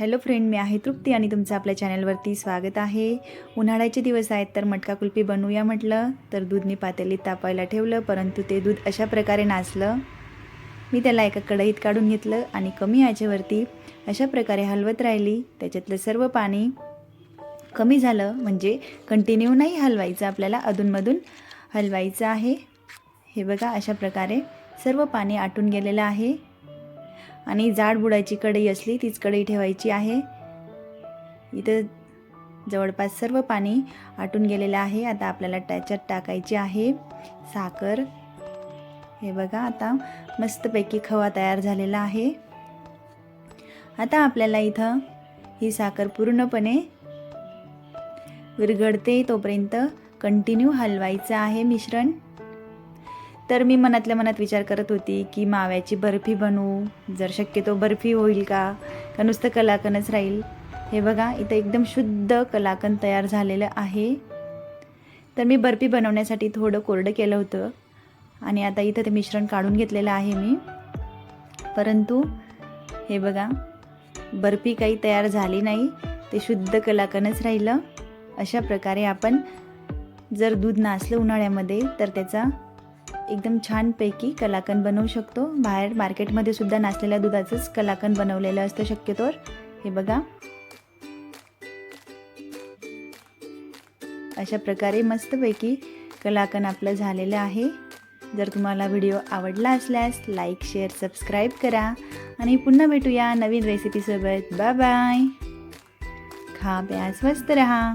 Hello friend मी आहे तृप्ती आणि तुमचं आपल्या चॅनलवरती स्वागत आहे. उन्हाळ्याचे दिवस आहेत तर मटका कुल्फी बनवूया म्हटलं तर दूधनी पातेलीत तापायला ठेवलं परंतु ते दूध अशा प्रकारे नाचलं मी त्याला एका कढईत काढून घेतलं आणि कमी आचेवरती अशा प्रकारे हलवत राहिली. त्याच्यातलं सर्व पाणी कमी झालं म्हणजे कंटिन्यू नाही हलवायचं आपल्याला अधूनमधून हलवायचं आहे. हे बघा अशा प्रकारे सर्व पाणी आटून गेलेलं आहे. आणि जाड बुडाची कढई असली तीच कढई ठेवायची आहे. इथं जवळपास सर्व पाणी आटून गेलेलं आहे. आता आपल्याला त्याच्यात टाकायची आहे साखर. हे बघा आता मस्तपैकी खवा तयार झालेला आहे. आता आपल्याला इथं ही साखर पूर्णपणे विरघळते तोपर्यंत कंटिन्यू हलवायचं आहे मिश्रण. तर मी मनातल्या मनात विचार करत होती की माव्याची बर्फी बनवू. जर शक्यतो बर्फी होईल का? का नुसतं कलाकनच राहील? हे बघा इथं एकदम शुद्ध कलाकंद तयार झालेलं आहे. तर मी बर्फी बनवण्यासाठी थोडं कोरडं केलं होतं. आणि आता इथं ते मिश्रण काढून घेतलेलं आहे मी. परंतु हे बघा बर्फी काही तयार झाली नाही ते शुद्ध कलाकनच राहिलं. अशा प्रकारे आपण जर दूध नासलं उन्हाळ्यामध्ये तर त्याचा एकदम छानपैकी कलाकंद बनवू शकतो. बाहेर मार्केटमध्ये सुद्धा नाचलेल्या दुधाचंच कलाकंद बनवलेलं असतं शक्यतोवर. हे बघा. अशा प्रकारे मस्तपैकी कलाकंद आपलं झालेलं आहे. जर तुम्हाला व्हिडिओ आवडला असल्यास लाईक शेअर सबस्क्राईब करा. आणि पुन्हा भेटूया नवीन रेसिपीसोबत बाय बाय खा प्या स्वस्त रहा.